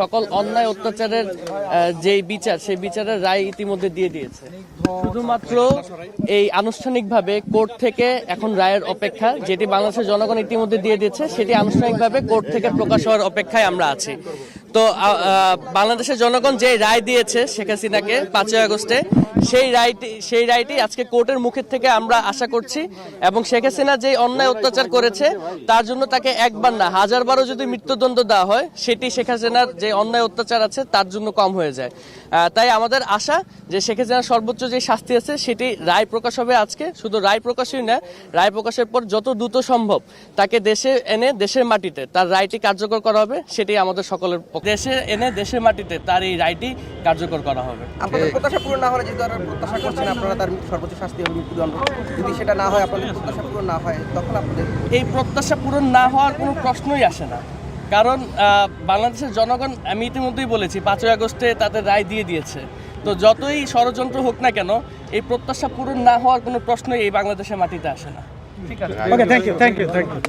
সকল অন্যায় অত্যাচারের যে বিচার, সেই বিচারের রায় ইতিমধ্যে দিয়ে দিয়েছে। শুধুমাত্র এই আনুষ্ঠানিকভাবে কোর্ট থেকে এখন রায়ের অপেক্ষা, যেটি বাংলাদেশের জনগণ ইতিমধ্যে দিয়ে দিয়েছে, সেটি আনুষ্ঠানিকভাবে কোর্ট থেকে প্রকাশ হওয়ার অপেক্ষায় আমরা আছি। তো বাংলাদেশের জনগণ যে রায় দিয়েছে শেখ হাসিনাকে পাঁচই আগস্টে, সেই রায়টি সেই রায়টি আজকে কোর্টের মুখের থেকে আমরা আশা করছি এবং শেখ হাসিনা যে অন্যায় অত্যাচার করেছে, তার জন্য তাকে একবার না হাজার বারও যদি মৃত্যুদণ্ড দেওয়া হয়, সেটি শেখ হাসিনার যে অন্যায় অত্যাচার আছে, তার জন্য কম হয়ে যায় তাই আমাদের আশা যে শেখ হাসিনার সর্বোচ্চ যে শাস্তি আছে, সেটি রায় প্রকাশ হবে আজকে শুধু রায় প্রকাশই না, রায় প্রকাশের পর যত দ্রুত সম্ভব তাকে দেশে এনে দেশের মাটিতে তার রায়টি কার্যকর করা হবে, সেটি আমাদের সকলের পক্ষে। দেশে এনে দেশের মাটিতে তার এই রায়টি কার্যকর করা হবে। আপনাদের প্রত্যাশা পূরণ না হলে যেহেতু প্রত্যাশা করছেন আপনারা তার সর্বোচ্চ শাস্তি হবে মৃত্যুদণ্ড যদি সেটা না হয় আপনাদের প্রত্যাশা পূরণ না হয় তখন আপনাদের এই প্রত্যাশা পূরণ না হওয়ার কোনো প্রশ্নই আসে না। কারণ আহ, বাংলাদেশের জনগণ আমি ইতিমধ্যেই বলেছি পাঁচই আগস্টে তাদের রায় দিয়ে দিয়েছে। তো যতই ষড়যন্ত্র হোক না কেন এই প্রত্যাশা পূরণ না হওয়ার কোনো প্রশ্নই এই বাংলাদেশের মাটিতে আসে না। ঠিক আছে। Okay thank you thank you thank you